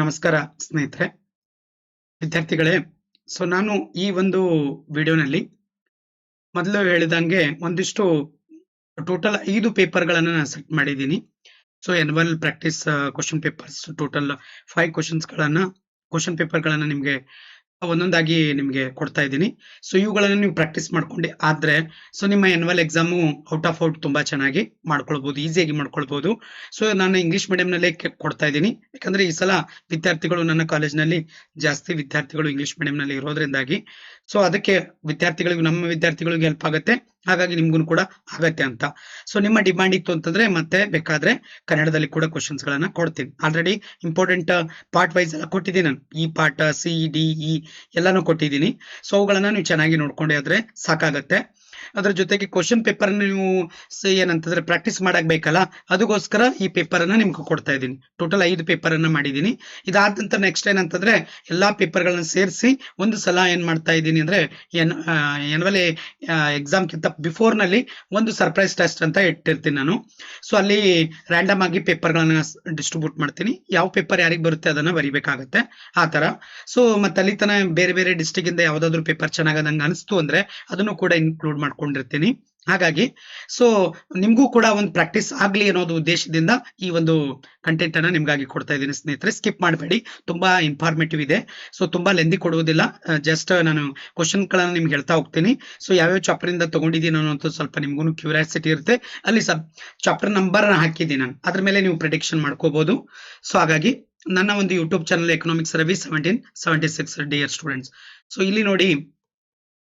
ನಮಸ್ಕಾರ ಸ್ನೇಹಿತರೆ. ವಿದ್ಯಾರ್ಥಿಗಳೇ ಸೊ ನಾನು ಈ ಒಂದು ವಿಡಿಯೋನಲ್ಲಿ ಮೊದಲು ಹೇಳಿದಂಗೆ ಒಂದಿಷ್ಟು ಟೋಟಲ್ ಐದು ಪೇಪರ್ಗಳನ್ನು ನಾನು ಸೆಟ್ ಮಾಡಿದ್ದೀನಿ. So annual practice question papers total five ಕ್ವಶನ್ಸ್ಗಳನ್ನ question ಪೇಪರ್ಗಳನ್ನ ನಿಮಗೆ ಒಂದೊಂದಾಗಿ ನಿಮಗೆ ಕೊಡ್ತಾ ಇದ್ದೀನಿ. ಸೊ ಇವುಗಳನ್ನು ನೀವು ಪ್ರಾಕ್ಟೀಸ್ ಮಾಡ್ಕೊಂಡು ಆದ್ರೆ ಸೊ ನಿಮ್ಮ annual exam out of out ತುಂಬಾ ಚೆನ್ನಾಗಿ ಮಾಡ್ಕೊಳ್ಬಹುದು ಈಸಿಯಾಗಿ ಮಾಡ್ಕೊಳ್ಬಹುದು ಸೊ ನಾನು ಇಂಗ್ಲಿಷ್ ಮೀಡಿಯಂನಲ್ಲೇ ಕೊಡ್ತಾ ಇದ್ದೀನಿ. ಯಾಕಂದ್ರೆ ಈ ಸಲ ವಿದ್ಯಾರ್ಥಿಗಳು ನನ್ನ ಕಾಲೇಜ್ನಲ್ಲಿ ಜಾಸ್ತಿ ವಿದ್ಯಾರ್ಥಿಗಳು ಇಂಗ್ಲಿಷ್ ಮೀಡಿಯಂನಲ್ಲಿ ಇರೋದ್ರಿಂದಾಗಿ ಸೊ ಅದಕ್ಕೆ ವಿದ್ಯಾರ್ಥಿಗಳಿಗೆ, ನಮ್ಮ ವಿದ್ಯಾರ್ಥಿಗಳಿಗೆ ಹೆಲ್ಪ್ ಆಗುತ್ತೆ. ಹಾಗಾಗಿ ನಿಮ್ಗೂ ಕೂಡ ಆಗತ್ತೆ ಅಂತ. ಸೊ ನಿಮ್ಮ ಡಿಮ್ಯಾಂಡ್ ಇತ್ತು ಅಂತಂದ್ರೆ ಮತ್ತೆ ಬೇಕಾದ್ರೆ ಕನ್ನಡದಲ್ಲಿ ಕೂಡ ಕ್ವಶನ್ಸ್ ಗಳನ್ನ ಕೊಡ್ತೀನಿ. ಆಲ್ರೆಡಿ ಇಂಪಾರ್ಟೆಂಟ್ ಪಾರ್ಟ್ ವೈಸ್ ಎಲ್ಲ ಕೊಟ್ಟಿದ್ದೀನಿ ನಾನು. ಈ ಪಾರ್ಟ್ ಸಿ ಡಿ ಇ ಎಲ್ಲಾನು ಕೊಟ್ಟಿದ್ದೀನಿ. ಸೊ ಅವುಗಳನ್ನ ನೀವು ಚೆನ್ನಾಗಿ ನೋಡ್ಕೊಂಡೆ ಆದ್ರೆ ಸಾಕಾಗತ್ತೆ. ಅದ್ರ ಜೊತೆಗೆ ಕ್ವಶನ್ ಪೇಪರ್ ನೀವು ಏನಂತಂದ್ರೆ ಪ್ರಾಕ್ಟೀಸ್ ಮಾಡಕ್ ಬೇಕಲ್ಲ ಅದಕ್ಕೋಸ್ಕರ ಈ ಪೇಪರ್ ಅನ್ನ ನಿಮ್ಗೆ ಕೊಡ್ತಾ ಇದ್ದೀನಿ. ಟೋಟಲ್ ಐದು ಪೇಪರ್ ಅನ್ನ ಮಾಡಿದ್ದೀನಿ. ಇದಾದ ನಂತರ ನೆಕ್ಸ್ಟ್ ಏನಂತಂದ್ರೆ ಎಲ್ಲಾ ಪೇಪರ್ ಗಳನ್ನ ಸೇರಿಸಿ ಒಂದು ಸಲ ಏನ್ ಮಾಡ್ತಾ ಇದ್ದೀನಿ ಅಂದ್ರೆ ಎನ್ವಲ್ ಎಕ್ಸಾಮ್ ಕಿಂತ ಬಿಫೋರ್ನಲ್ಲಿ ಒಂದು ಸರ್ಪ್ರೈಸ್ ಟೆಸ್ಟ್ ಅಂತ ಇಟ್ಟಿರ್ತೀನಿ ನಾನು. ಸೊ ಅಲ್ಲಿ ರ್ಯಾಂಡಮ್ ಆಗಿ ಪೇಪರ್ ಗಳನ್ನ ಡಿಸ್ಟ್ರಿಬ್ಯೂಟ್ ಮಾಡ್ತೀನಿ. ಯಾವ ಪೇಪರ್ ಯಾರಿಗೆ ಬರುತ್ತೆ ಅದನ್ನ ಬರಿಬೇಕಾಗತ್ತೆ. ಆ ತರ. ಸೊ ಮತ್ತೆ ಅಲ್ಲಿ ತನ ಬೇರೆ ಬೇರೆ ಡಿಸ್ಟಿಕ್ ಇಂದ ಯಾವ್ದಾದ್ರು ಪೇಪರ್ ಚೆನ್ನಾಗದಂಗ ಅನಿಸ್ತು ಅಂದ್ರೆ ಅದನ್ನು ಕೂಡ ಇನ್ಕ್ಲೂಡ್ ಮಾಡ್ಕೊಂಡಿರ್ತೀನಿ. ಹಾಗಾಗಿ ಸೊ ನಿಮ್ಗೂ ಕೂಡ ಒಂದು ಪ್ರಾಕ್ಟೀಸ್ ಆಗ್ಲಿ ಅನ್ನೋದು ಉದ್ದೇಶದಿಂದ ಈ ಒಂದು ಕಂಟೆಂಟ್ ಅನ್ನ ನಿಮ್ಗಾಗಿ ಕೊಡ್ತಾ ಇದ್ದೀನಿ ಸ್ನೇಹಿತರೆ. ಸ್ಕಿಪ್ ಮಾಡಬೇಡಿ. ತುಂಬಾ ಇನ್ಫಾರ್ಮೇಟಿವ್ ಇದೆ. ಸೊ ತುಂಬಾ ಲೆಂದಿ ಕೊಡುವುದಿಲ್ಲ. ಜಸ್ಟ್ ನಾನು ಕ್ವಶನ್ ಗಳನ್ನ ನಿಮ್ಗೆ ಹೇಳ್ತಾ ಹೋಗ್ತೀನಿ. ಸೊ ಯಾವ್ಯಾವ ಚಾಪ್ಟರ್ ಇಂದ ತಗೊಂಡಿದ್ದೀನಿ ಅನ್ನೋದು ಸ್ವಲ್ಪ ನಿಮ್ಗೂ ಕ್ಯೂರಿಯಾಸಿಟಿ ಇರುತ್ತೆ. ಅಲ್ಲಿ ಸಬ್ ಚಾಪ್ಟರ್ ನಂಬರ್ ಹಾಕಿದ್ದೀನಿ ನಾನು. ಅದ್ರ ಮೇಲೆ ನೀವು ಪ್ರಿಡಿಕ್ಷನ್ ಮಾಡ್ಕೋಬಹುದು ಸೊ ಹಾಗಾಗಿ, ನನ್ನ ಒಂದು YouTube channel economics Ravi seventeen seventy six dear students so ಇಲ್ಲಿ ನೋಡಿ,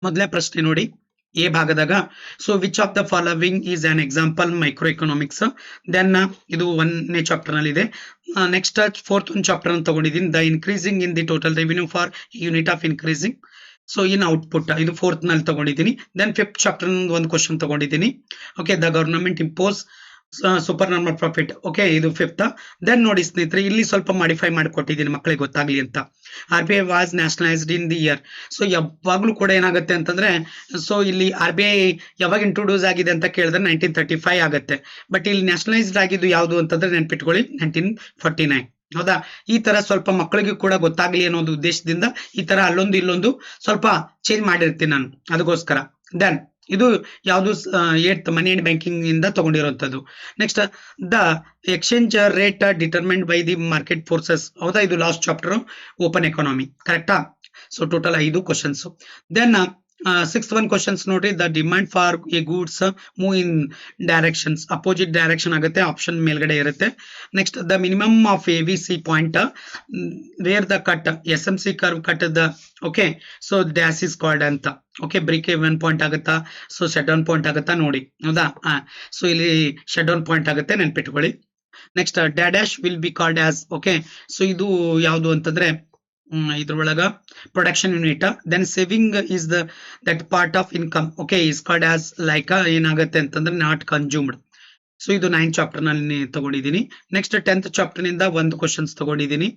ಮೊದಲೇ ಪ್ರಶ್ನೆ ನೋಡಿ. ಎ ಭಾಗದಾಗ. So which of the following is an example micro economics then ಇದು ಒಂದನೇ ಚಾಪ್ಟರ್ನಲ್ಲಿ ಇದೆ ನೆಕ್ಸ್ಟ್ ಫೋರ್ತ್ ಒಂದು ಚಾಪ್ಟರ್ ಅನ್ನು ತಗೊಂಡಿದ್ದೀನಿ. The increasing in the total revenue for unit of increasing so in output ಇದು ಫೋರ್ತ್ನಲ್ಲಿ ತಗೊಂಡಿದ್ದೀನಿ. ದೆನ್ ಫಿಫ್ತ್ ಚಾಪ್ಟರ್ ಒಂದು ಕ್ವಶನ್ ತಗೊಂಡಿದ್ದೀನಿ. Okay the government impose super normal profit okay ಇದು ಫಿಫ್ತ್ ದೆನ್ ನೋಡಿ ಸ್ನೇಹಿತರೆ, ಇಲ್ಲಿ ಸ್ವಲ್ಪ ಮಾಡಿಫೈ ಮಾಡಿಕೊಟ್ಟಿದ್ದೀನಿ ಮಕ್ಕಳಿಗೆ ಗೊತ್ತಾಗ್ಲಿ ಅಂತ. R B I was nationalised in the year so ಯಾವಾಗ್ಲೂ ಕೂಡ ಏನಾಗುತ್ತೆ ಅಂತಂದ್ರೆ ಸೊ ಇಲ್ಲಿ ಆರ್ ಬಿ ಐ ಯಾವಾಗ ಇಂಟ್ರೊಡ್ಯೂಸ್ ಆಗಿದೆ ಅಂತ ಕೇಳಿದ್ರೆ ನೈನ್ಟೀನ್ ತರ್ಟಿ ಫೈವ್ ಆಗುತ್ತೆ. ಬಟ್ ಇಲ್ಲಿ ನ್ಯಾಷನಲೈಸ್ಡ್ ಆಗಿದ್ದು ಯಾವುದು ಅಂತಂದ್ರೆ ನೆನ್ಪಿಟ್ಕೊಳ್ಳಿ ನೈನ್ಟೀನ್ ಫೋರ್ಟಿ ನೈನ್ ಹೌದಾ? ಈ ತರ ಸ್ವಲ್ಪ ಮಕ್ಕಳಿಗೂ ಕೂಡ ಗೊತ್ತಾಗ್ಲಿ ಅನ್ನೋದು ಉದ್ದೇಶದಿಂದ ಈ ತರ ಅಲ್ಲೊಂದು ಇಲ್ಲೊಂದು ಸ್ವಲ್ಪ ಚೇಂಜ್ ಮಾಡಿರ್ತೀನಿ ನಾನು. ಅದಕ್ಕೋಸ್ಕರ. ದೆನ್ ಇದು ಯಾವುದು ಏಟ್ ಮನಿ ಅಂಡ್ ಬ್ಯಾಂಕಿಂಗ್ ಇಂದ ತಗೊಂಡಿರುವಂಥದ್ದು next the exchange rate determined by the market forces ಹೌದಾ? ಇದು ಲಾಸ್ಟ್ ಚಾಪ್ಟರ್ ಓಪನ್ ಎಕಾನಮಿ ಕರೆಕ್ಟಾ ಸೊ ಟೋಟಲ್ ಐದು questions then six one questions ನೋಡ್ರಿ the demand for a goods move in directions opposite direction ಆಗುತ್ತೆ option ಮೇಲ್ಗಡೆ ಇರುತ್ತೆ. Next the minimum of A V C point where the cut S M C curve cut the okay so dash is called ಅಂತ. Okay break even point ಆಗುತ್ತಾ? So shut down point ಆಗುತ್ತಾ ನೋಡಿ. ಹೌದಾ? So ಇಲ್ಲಿ shut down point ಆಗುತ್ತೆ, ನೆನ್ಪಿಟ್ಕೊಳ್ಳಿ. Next dash dash will be called as okay so ಇದು ಯಾವುದು ಅಂತಂದ್ರೆ ಇದ್ರೊಳಗ production unit then saving is the that part of income okay is called as like ಏನಾಗುತ್ತೆ ಅಂತಂದ್ರೆ ನಾಟ್ ಕನ್ಸ್ಯೂಮ್ಡ್ ಸೊ ಇದು ನೈನ್ ಚಾಪ್ಟರ್ನಲ್ಲಿ ತಗೊಂಡಿದ್ದೀನಿ ನೆಕ್ಸ್ಟ್ ಟೆಂತ್ ಚಾಪ್ಟರ್ನಿಂದ ಒಂದು ಕ್ವಶನ್ಸ್ ತಗೊಂಡಿದ್ದೀನಿ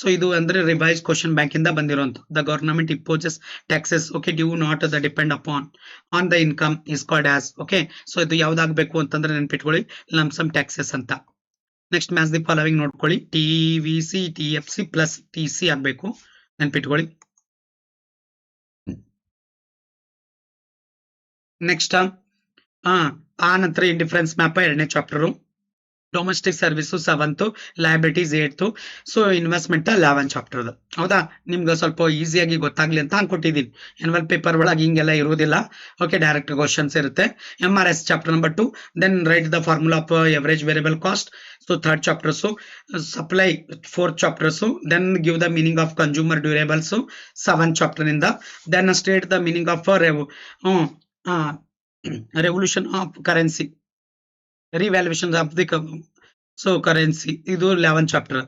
ಸೊ ಇದು ಅಂದ್ರೆ ರಿವೈಸ್ ಕ್ವಶನ್ ಬ್ಯಾಂಕ್ ಇಂದ ಬಂದಿರುವಂತ the government imposes taxes okay due not the depend upon on the income is called as okay so ಇದು ಯಾವ್ದಾಗಬೇಕು ಅಂತಂದ್ರೆ ನೆನ್ಪಿಟ್ಕೊಳ್ಳಿ. ಲಮ್ಸಮ್ ಟ್ಯಾಕ್ಸಸ್ ಅಂತ. ನೆಕ್ಸ್ಟ್ ಮ್ಯಾಚ್ ದಿ ಫಾಲೋವಿಂಗ್ ನೋಡ್ಕೊಳ್ಳಿ. T V C T F C plus T C ಆಗ್ಬೇಕು. ನೆನ್ಪಿಟ್ಕೊಳ್ಳಿ. Next ಆ ಆ ನಂತರ ಇಂಡಿಫರೆನ್ಸ್ ಮ್ಯಾಪ್ ಎರಡನೇ chapter domestic service seventh liabilities eighth so investment eleven chapter ಅದು ಹೌದಾ? ನಿಮ್ಗೆ ಸ್ವಲ್ಪ ಈಸಿಯಾಗಿ ಗೊತ್ತಾಗ್ಲಿ ಅಂತ ಅನ್ಕೊಟ್ಟಿದ್ದೀನಿ ಎನ್ವಲ್ ಪೇಪರ್ ಒಳಗೆ ಹಿಂಗೆಲ್ಲ ಇರುವುದಿಲ್ಲ. ಓಕೆ ಡೈರೆಕ್ಟ್ ಕ್ವಶನ್ಸ್ ಇರುತ್ತೆ. M R S chapter number two then write the formula of average variable cost so third chapters supply fourth chapters then give the meaning of consumer durables seven ಚಾಪ್ಟರ್ನಿಂದ then state the meaning of rev revolution of currency revaluation of the so currency ಇದು eleven chapter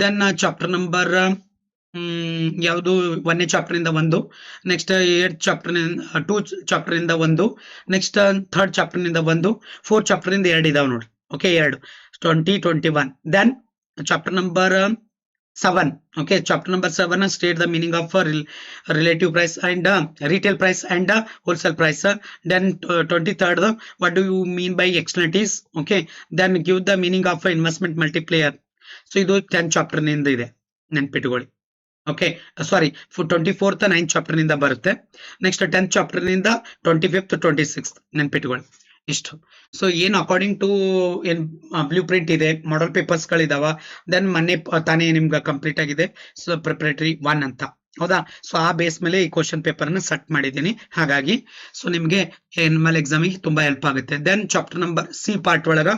then chapter number ಯಾವುದು? ಒಂದನೇ chapter ಇಂದ ಒಂದು next eight chapter two chapter ಇಂದ ಒಂದು. Next third ಚಾಪ್ಟರ್ನಿಂದ ಒಂದು. Fourth chapter ಇಂದ ಎರಡು ಇದಾವೆ ನೋಡಿ. ಓಕೆ ಎರಡು. Twenty twenty one then chapter number seven okay chapter number seven state the meaning of relative price and retail price and wholesale price then twenty third what do you mean by externalities? Okay, then give the meaning of a investment multiplier. So ಇದು ten ಚಾಪ್ಟರ್ನಿಂದ ಇದೆ, ನೆನ್ಪಿಟ್ಕೊಳ್ಳಿ. Okay sorry twenty fourth nine ಚಾಪ್ಟರ್ನಿಂದ ಬರುತ್ತೆ. Next tenth ಚಾಪ್ಟರ್ನಿಂದ twenty fifth twenty six ನೆನ್ಪಿಟ್ಕೊಳ್ಳಿ. ಇಷ್ಟು. So ಏನು according to ಏನ್ ಬ್ಲೂ ಪ್ರಿಂಟ್ ಇದೆ ಮಾಡಲ್ ಪೇಪರ್ಸ್ ಗಳಿದಾವ ದೆನ್ ಮೊನ್ನೆ ತಾನೇ ನಿಮ್ಗೆ ಕಂಪ್ಲೀಟ್ ಆಗಿದೆ. ಸೊ ಪ್ರಿಪ್ರೇಟರಿ ಒನ್ ಅಂತ. ಹೌದಾ? ಸೊ ಆ ಬೇಸ್ ಮೇಲೆ ಈ ಕ್ವಶನ್ ಪೇಪರ್ ಅನ್ನ ಸೆಟ್ ಮಾಡಿದ್ದೀನಿ. ಹಾಗಾಗಿ ಸೊ ನಿಮ್ಗೆ ಎಕ್ಸಾಮ್ ಎಕ್ಸಾಮಿಗೆ ತುಂಬಾ ಹೆಲ್ಪ್ ಆಗುತ್ತೆ. Then chapter number C part ಒಳಗ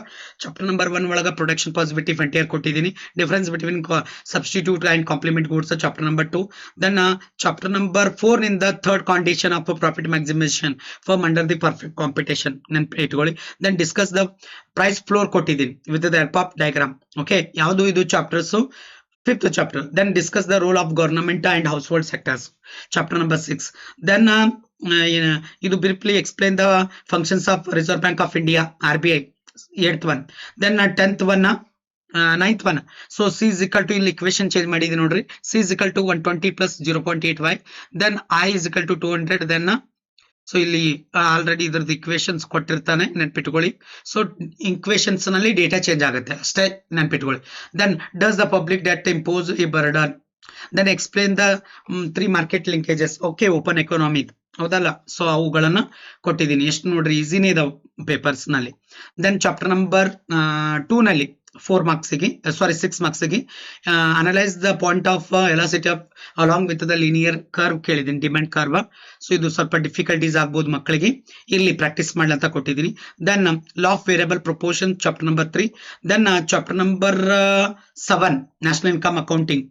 ಚಾಪ್ಟರ್ ನಂಬರ್ ಒನ್ ಒಳಗ ಪ್ರೊಡಕ್ಷನ್ ಪಾಸಿಬಿಲಿಟಿ ಫೆಂಟಿಯರ್ ಕೊಟ್ಟಿದ್ದೀನಿ. Difference between substitute and complement goods chapter number two then chapter number ಫೋರ್ನಿಂದ third condition of profit maximisation firm under the perfect competition ನೆನ್ಪು ಇಟ್ಕೊಳ್ಳಿ then discuss the price floor ಕೊಟ್ಟಿದ್ದೀನಿ with the help of diagram okay ಯಾವುದು ಇದು chapters fifth chapter then discuss the role of government and household sectors chapter number six then ಇದು briefly explain the functions of Reserve Bank of India R B I eight one then tenth one ninth one so C equal to ಇಲ್ಲಿ equation change ಮಾಡಿದೀನಿ ನೋಡ್ರಿ C equal to one twenty plus zero point eight Y then I equal to two hundred then so ಇಲ್ಲಿ already ಇದ್ರದ್ದು equations ಕೊಟ್ಟಿರ್ತಾನೆ, ನೆನ್ಪಿಟ್ಕೊಳ್ಳಿ. So ಇಕ್ವೇಶನ್ಸ್ನಲ್ಲಿ data change ಆಗುತ್ತೆ. ಅಷ್ಟೇ ನೆನ್ಪಿಟ್ಕೊಳ್ಳಿ. Then does the public debt impose a burden then explain the three market linkages okay open economy ಹೌದಲ್ಲ? So ಅವುಗಳನ್ನ ಕೊಟ್ಟಿದ್ದೀನಿ. ಎಷ್ಟು ನೋಡ್ರಿ ಈಸಿನೇ ಇದಾವೆ ಪೇಪರ್ಸ್ನಲ್ಲಿ. ದೆನ್ ಚಾಪ್ಟರ್ ನಂಬರ್ ಟೂ ನಲ್ಲಿ. ಫೋರ್ ಮಾರ್ಕ್ಸಿಗೆ sorry six ಮಾರ್ಕ್ಸಿಗೆ analyse the point of elasticity of along with the linear curve ಕೇಳಿದ್ದೀನಿ ಡಿಮ್ಯಾಂಡ್ ಕರ್ವ್ ಸೊ ಇದು ಸ್ವಲ್ಪ ಡಿಫಿಕಲ್ಟೀಸ್ ಆಗ್ಬೋದು ಮಕ್ಕಳಿಗೆ. ಇಲ್ಲಿ ಪ್ರಾಕ್ಟೀಸ್ ಮಾಡ್ಲಂತ ಕೊಟ್ಟಿದ್ದೀನಿ. Then law of variable proportion chapter number three then chapter number seven national income accounting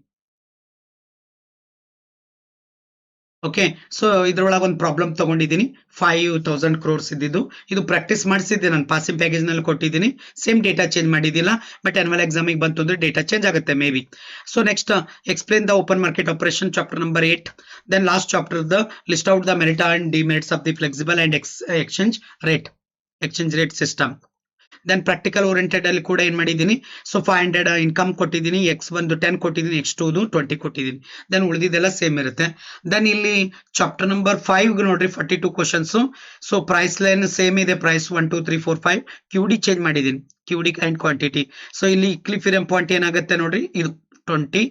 okay so ಇದ್ರೊಳಗೆ ಒಂದು ಪ್ರಾಬ್ಲಮ್ ತಗೊಂಡಿದ್ದೀನಿ ಫೈವ್ ತೌಸಂಡ್ ಕ್ರೋರ್ಸ್ ಇದ್ದಿದ್ದು. ಇದು ಪ್ರಾಕ್ಟೀಸ್ ಮಾಡಿಸಿದ್ದೆ ನಾನು ಪಾಸಿಂಗ್ ಪ್ಯಾಕೇಜ್ನಲ್ಲಿ ಕೊಟ್ಟಿದ್ದೀನಿ ಸೇಮ್ ಡೇಟಾ ಚೇಂಜ್ ಮಾಡಿದ್ದಿಲ್ಲ ಬಟ್ ಆನ್ಯುವಲ್ ಎಕ್ಸಾಮಿಗೆ ಬಂತು ಅಂದ್ರೆ ಡೇಟಾ ಚೇಂಜ್ ಆಗುತ್ತೆ may be so next explain the open market operation chapter number eight then last chapter the list out the merit and demerits of the flexible and exchange rate exchange rate system then practical oriented ಅಲ್ಲಿ ಕೂಡ ಏನ್ ಮಾಡಿದ್ದೀನಿ? So five hundred income ಕೊಟ್ಟಿದ್ದೀನಿ X ಒಂದು ten ಕೊಟ್ಟಿದ್ದೀನಿ X ಟೂದು twenty ಕೊಟ್ಟಿದ್ದೀನಿ. Then ಉಳಿದಿದ್ದೆಲ್ಲ ಸೇಮ್ ಇರುತ್ತೆ. ದೆನ್ ಇಲ್ಲಿ ಚಾಪ್ಟರ್ ನಂಬರ್ ಫೈವ್ ನೋಡ್ರಿ forty two questions so price line same ಇದೆ price one two three four five Q D change ಮಾಡಿದ್ದೀನಿ. Q D and quantity so ಇಲ್ಲಿ ಇಕ್ಲಿಫಿರಿಯಂ ಪಾಯಿಂಟ್ ಏನಾಗುತ್ತೆ ನೋಡ್ರಿ? ಇದು ಟ್ವೆಂಟಿ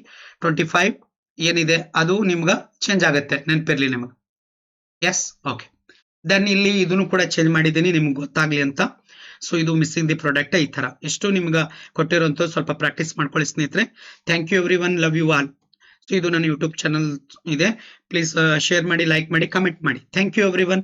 ಟ್ವೆಂಟಿ ಫೈವ್ ಏನಿದೆ? ಅದು ನಿಮ್ಗೆ ಚೇಂಜ್ ಆಗುತ್ತೆ. ನೆನಪಿರ್ಲಿ ನಿಮಗೆ. ಎಸ್ ಓಕೆ ದೆನ್ ಇಲ್ಲಿ ಇದನ್ನು ಕೂಡ ಚೇಂಜ್ ಮಾಡಿದ್ದೀನಿ. ನಿಮ್ಗೆ ಗೊತ್ತಾಗ್ಲಿ ಅಂತ. ಸೊ ಇದು ಮಿಸ್ಸಿಂಗ್ ದಿ ಪ್ರಾಡಕ್ಟ್ ಈ ತರ ಎಷ್ಟು ನಿಮ್ಗೆ ಕೊಟ್ಟಿರೋಂಥ ಸ್ವಲ್ಪ ಪ್ರಾಕ್ಟೀಸ್ ಮಾಡ್ಕೊಳ್ಳಿ ಸ್ನೇಹಿತರೆ. Thank you everyone love you all so ಇದು ನನ್ನ ಯೂಟ್ಯೂಬ್ ಚಾನಲ್ ಇದೆ. ಪ್ಲೀಸ್ ಶೇರ್ ಮಾಡಿ ಲೈಕ್ ಮಾಡಿ ಕಮೆಂಟ್ ಮಾಡಿ. Thank you everyone